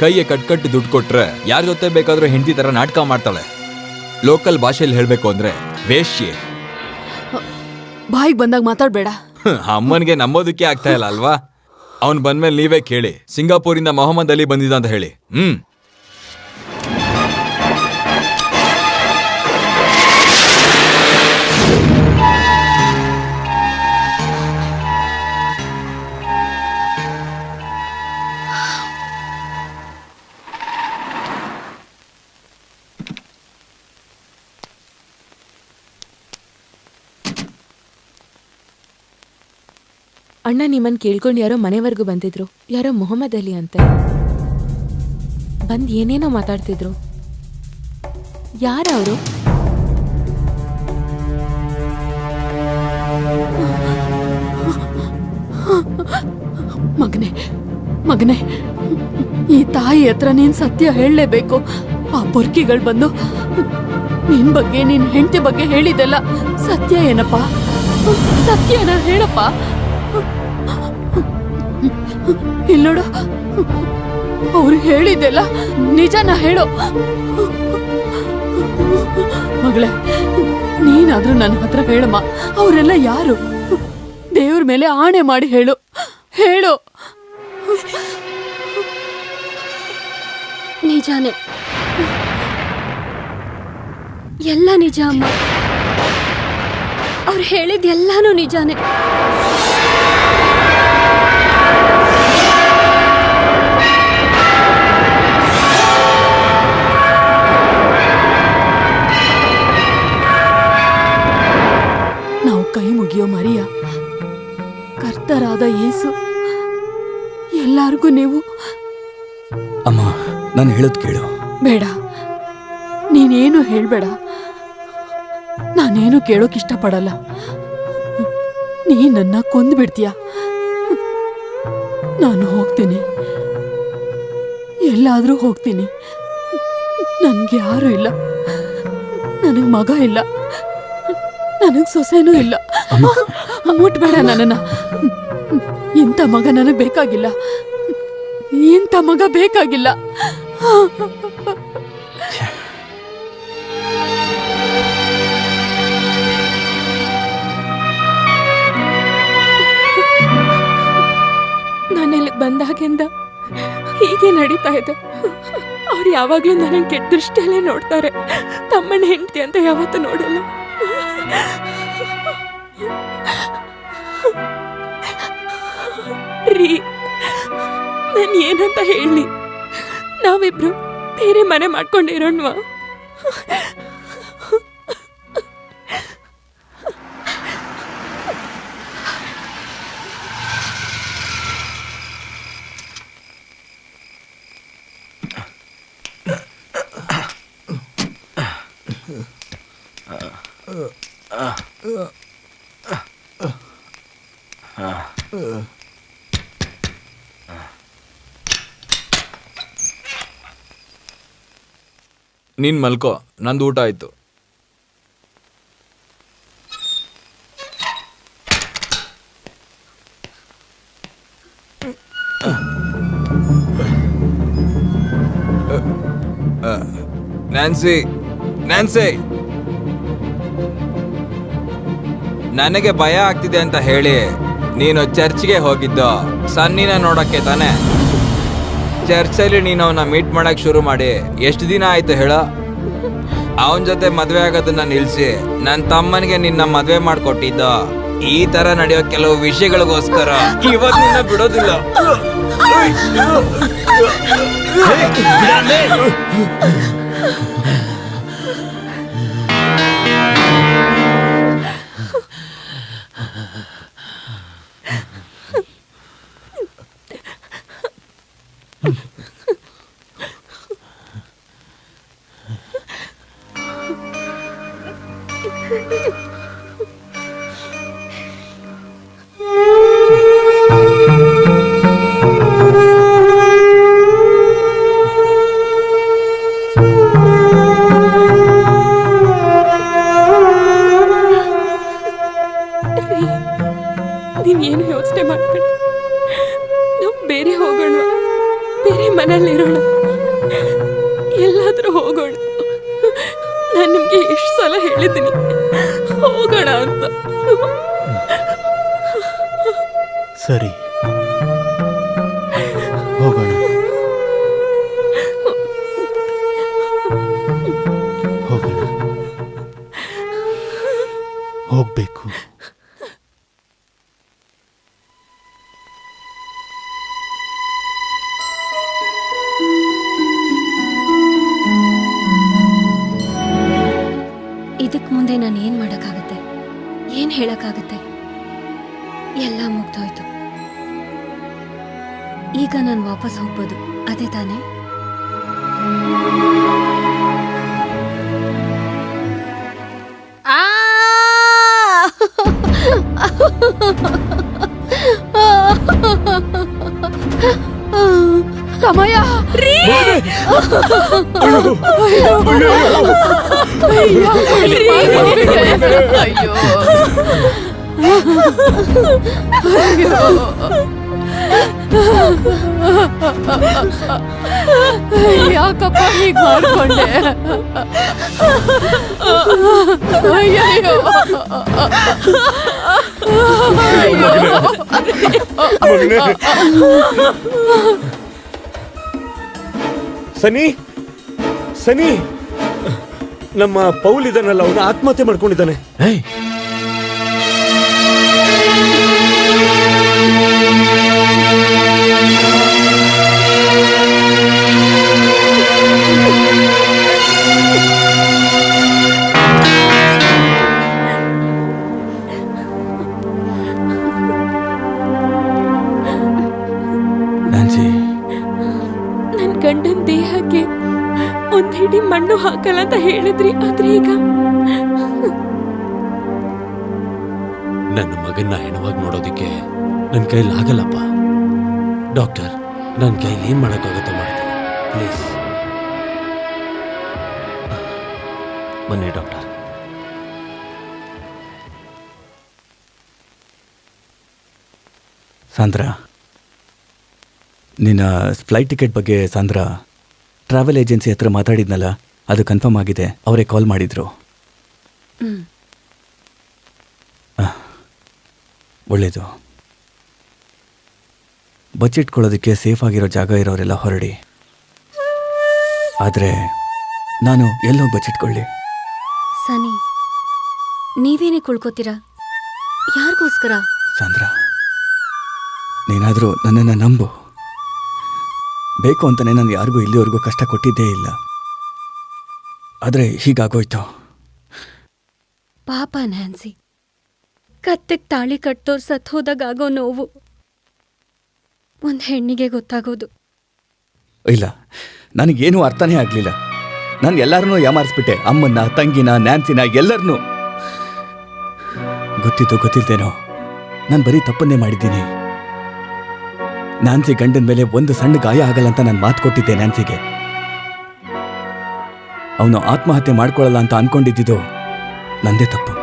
ಕೈಗೆ ಕಟ್ಕಟ್ಟು ದುಡ್ಡು ಕೊಟ್ರೆ ಯಾರ ಜೊತೆ ಬೇಕಾದ್ರೂ ಹೆಂಡತಿ ತರ ನಾಟಕ ಮಾಡ್ತಾಳೆ? ಲೋಕಲ್ ಭಾಷೆಯಲ್ಲಿ ಹೇಳ್ಬೇಕು ಅಂದ್ರೆ ವೇಶ್ಯೆ ಬಾಯಿಗೆ ಬಂದಾಗ ಮಾತಾಡ್ಬೇಡ. ಅಮ್ಮನ್ಗೆ ನಂಬೋದಕ್ಕೆ ಆಗ್ತಾ ಇಲ್ಲ ಅಲ್ವಾ? ಬಂದ ಬಂದ್ಮೇಲೆ ನೀವೇ ಕೇಳಿ ಸಿಂಗಾಪುರಿಂದ ಮೊಹಮ್ಮದ್ ಅಲಿ ಬಂದಿದ್ದ ಅಂತ ಹೇಳಿ. ಹ್ಮ್. ಅಣ್ಣ ನಿಮ್ಮನ್ನು ಕೇಳ್ಕೊಂಡು ಯಾರೋ ಮನೆವರೆಗೂ ಬಂದಿದ್ರು, ಯಾರೋ ಮೊಹಮ್ಮದ್ ಅಲಿ ಅಂತ. ಬಂದು ಏನೇನೋ ಮಾತಾಡ್ತಿದ್ರು. ಯಾರವರು? ಮಗನೆ ಮಗನೆ, ಈ ತಾಯಿ ಹತ್ರ ನೀನ್ ಸತ್ಯ ಹೇಳಲೇಬೇಕು. ಆ ಬುರ್ಕಿಗಳು ಬಂದು ನಿನ್ ಬಗ್ಗೆ, ನಿನ್ ಹೆಂಡತಿ ಬಗ್ಗೆ ಹೇಳಿದ್ದೆಲ್ಲ ಸತ್ಯ ಏನಪ್ಪ? ಸತ್ಯನ ಹೇಳಪ್ಪ? ಇಲ್ಲಿ ಅವ್ರು ಹೇಳಿದ್ದೆಲ್ಲ ನಿಜನ ಹೇಳು. ಮಗಳೇ, ನೀನಾದ್ರೂ ನನ್ನ ಹತ್ರ ಹೇಳಮ್ಮ. ಅವರೆಲ್ಲ ಯಾರು? ದೇವ್ರ ಮೇಲೆ ಆಣೆ ಮಾಡಿ ಹೇಳು. ಹೇಳು. ನಿಜಾನೇ. ಎಲ್ಲ ನಿಜ ಅಮ್ಮ. ಅವ್ರು ಹೇಳಿದ ಎಲ್ಲಾನು ನಿಜಾನೇ. ಕೈ ಮುಗಿಯೋ ಮರಿಯ. ಕರ್ತರಾದ ಯೇಸು ಎಲ್ಲಾರ್ಗೂ ನೀವು ಅಮ್ಮ ನಾನು ಹೇಳೋದು ಕೇಳು. ಬೇಡ. ನೀನೇನು ಹೇಳ್ಬೇಡ. ನಾನೇನು ಕೇಳೋಕ್ ಇಷ್ಟಪಡಲ್ಲ. ನೀ ನನ್ನ ಕೊಂದು ಬಿಡ್ತೀಯ ನಾನು ಹೋಗ್ತೀನಿ. ಎಲ್ಲಾದ್ರೂ ಹೋಗ್ತೀನಿ. ನನಗೆ ಯಾರು ಇಲ್ಲ. ನನಗೆ ಮಗ ಇಲ್ಲ. ನನಗೆ ಸೊಸೆನೂ ಇಲ್ಲ. ಮುಟ್ಬೇಡ ನನ್ನನ್ನ. ಇಂಥ ಮಗ ನನಗೆ ಬೇಕಾಗಿಲ್ಲ. ಇಂಥ ಮಗ ಬೇಕಾಗಿಲ್ಲ. ನಾನಿಲ್ಲಿ ಬಂದಾಗಿಂದ ಹೀಗೆ ನಡೀತಾ ಇದೆ. ಅವ್ರು ಯಾವಾಗ್ಲೂ ನನಗೆ ಕೆಟ್ಟ ದೃಷ್ಟಿಯಲ್ಲೇ ನೋಡ್ತಾರೆ. ತಮ್ಮನ ಹೆಂಡತಿ ಅಂತ ಯಾವತ್ತೂ ನೋಡಲ್ಲ. ನಾನು ಏನಂತ ಹೇಳಿ. ನಾವಿಬ್ರು ಬೇರೆ ಮನೆ ಮಾಡ್ಕೊಂಡಿರೋಣ್ವಾ? ನೀನ್ ಮಲ್ಕೋ, ನಂದು ಊಟ ಆಯ್ತು. ನ್ಯಾನ್ಸಿ ನ್ಯಾನ್ಸಿ ನನಗೆ ಭಯ ಆಗ್ತಿದೆ ಅಂತ ಹೇಳಿ ನೀನು ಚರ್ಚ್ಗೆ ಹೋಗಿದ್ದು, ಸನ್ನಿನ ನೋಡಕ್ಕೆ ತಾನೆ. ಚರ್ಚಲ್ಲಿ ನೀನು ಅವನ್ನ ಮೀಟ್ ಮಾಡಕ್ ಶುರು ಮಾಡಿ ಎಷ್ಟು ದಿನ ಆಯ್ತು ಹೇಳ ಅವನ ಜೊತೆ ಮದ್ವೆ ಆಗೋದನ್ನ ನಿಲ್ಸಿ ನನ್ನ ತಮ್ಮನಿಗೆ ನಿನ್ನ ಮದ್ವೆ ಮಾಡ್ಕೊಟ್ಟಿದ್ದ ಈ ತರ ನಡೆಯೋ ಕೆಲವು ವಿಷಯಗಳಿಗೋಸ್ಕರ ನಿನ್ನ ಬಿಡೋದಿಲ್ಲ ನೀವೇನು ಯೋಚನೆ ಮಾಡ್ಬೇಡಿ. ಹೋಗೋಣ ಅಂತ. ಸರಿ. ಹೋಗೋಣ. ಹೋಗೋಣ. ಹೋಗ್ಬೇಕು. ಇದಕ್ ಮುಂದೆ ನಾನು ಏನ್ ಮಾಡಕ್ಕಾಗತ್ತೆ ಏನ್ ಹೇಳಕ್ಕಾಗತ್ತೆ? ಎಲ್ಲ ಮುಗ್ದೋಯ್ತು. ಈಗ ನಾನು ವಾಪಸ್ ಹೋಗ್ಬೋದು. ಅದೇ ತಾನೇ? ಸಮಯ. ಅಯ್ಯೋ ಅಯ್ಯೋ ಯಾಕಪ್ಪ ಹೀಗ್ ಮಾಡ್ಕೊಂಡೆ? ಅಯ್ಯಯ್ಯೋ. ಸನಿ ಸನಿ ನಮ್ಮ ಪೌಲ್ ಇದನ್ನಲ್ಲ ಅವನು ಆತ್ಮಹತ್ಯೆ ಮಾಡ್ಕೊಂಡಿದ್ದಾನೆ. ಗಂಡನ ದೇಹಕ್ಕೆ ಒಂದ್ ಹಿಡಿ ಮಣ್ಣು ಹಾಕಲ್ಲ ಅಂತ ಹೇಳಿದ್ರಿ ಆದ್ರೆ ಈಗ? ನನ್ನ ಮಗನ್ನ ಹೆಣವಾಗಿ ನೋಡೋದಕ್ಕೆ ನನ್ನ ಕೈಲಿ ಆಗಲ್ಲಪ್ಪ. ಡಾಕ್ಟರ್ ನನ್ನ ಕೈಲಿ ಏನ್ ಮಾಡೋಕ್ಕಾಗುತ್ತೆ ಮಾಡ್ತೀನಿ. ಪ್ಲೀಸ್ ಬನ್ನಿ ಡಾಕ್ಟರ್. ಸಾಂದ್ರ ನಿನ್ನ ಫ್ಲೈಟ್ ಟಿಕೆಟ್ ಬಗ್ಗೆ ಸಾಂದ್ರ ಟ್ರಾವೆಲ್ ಏಜೆನ್ಸಿ ಹತ್ರ ಮಾತಾಡಿದ್ನಲ್ಲ ಅದು ಕನ್ಫರ್ಮ್ ಆಗಿದೆ ಅವರೇ ಕಾಲ್ ಮಾಡಿದ್ರು. ಒಳ್ಳೆಯದು ಒಳ್ಳೇದು. ಬಚ್ಚಿಟ್ಕೊಳ್ಳೋದಕ್ಕೆ ಸೇಫ್ ಆಗಿರೋ ಜಾಗ ಇರೋರೆಲ್ಲ ಹೊರಡಿ. ಆದರೆ ನಾನು ಎಲ್ಲೋ ಬಚ್ಚಿಟ್ಕೊಳ್ಳಿ. ಸನಿ ನೀವೇನೇ ಕುಳ್ಕೋತೀರಾ? ಯಾರಿಗೋಸ್ಕರ? ಸಾಂದ್ರ ನೀನಾದರೂ ನನ್ನನ್ನು ನಂಬು. ಬೇಕು ಅಂತಲೇ ನಾನು ಯಾರಿಗೂ ಇಲ್ಲಿವರೆಗೂ ಕಷ್ಟ ಕೊಟ್ಟಿದ್ದೇ ಇಲ್ಲ. ಆದರೆ ಹೀಗಾಗೋಯ್ತು. ಪಾಪ ನ್ಯಾನ್ಸಿ. ಕತ್ತೆಗ್ ತಾಳಿ ಕಟ್ಟೋರ್ ಸತ್ ಹೋದಾಗೋ ನೋವು. ಒಂದು ಹೆಣ್ಣಿಗೆ ಗೊತ್ತಾಗೋದು. ಇಲ್ಲ ನನಗೇನು ಅರ್ಥನೇ ಆಗಲಿಲ್ಲ. ನಾನು ಎಲ್ಲರನ್ನೂ ಯಾಮಾರಿಸ್ಬಿಟ್ಟೆ ಅಮ್ಮನ್ನ ತಂಗಿನ ನ್ಯಾನ್ಸಿನ ಎಲ್ಲರನ್ನೂ ಗೊತ್ತಿತ್ತು ಗೊತ್ತಿಲ್ದೇನೋ ನಾನು ಬರೀ ತಪ್ಪನ್ನೇ ಮಾಡಿದ್ದೀನಿ. ನ್ಯಾನ್ಸಿ ಗಂಡನ ಮೇಲೆ ಒಂದು ಸಣ್ಣ ಗಾಯ ಆಗಲ್ಲ ಅಂತ ನಾನು ಮಾತು ಕೊಟ್ಟಿದ್ದೆ ನ್ಯಾನ್ಸಿಗೆ ಅವನು ಆತ್ಮಹತ್ಯೆ ಮಾಡ್ಕೊಳ್ಳಲ್ಲ ಅಂತ ಅನ್ಕೊಂಡಿದ್ದು ನಂದೇ ತಪ್ಪು.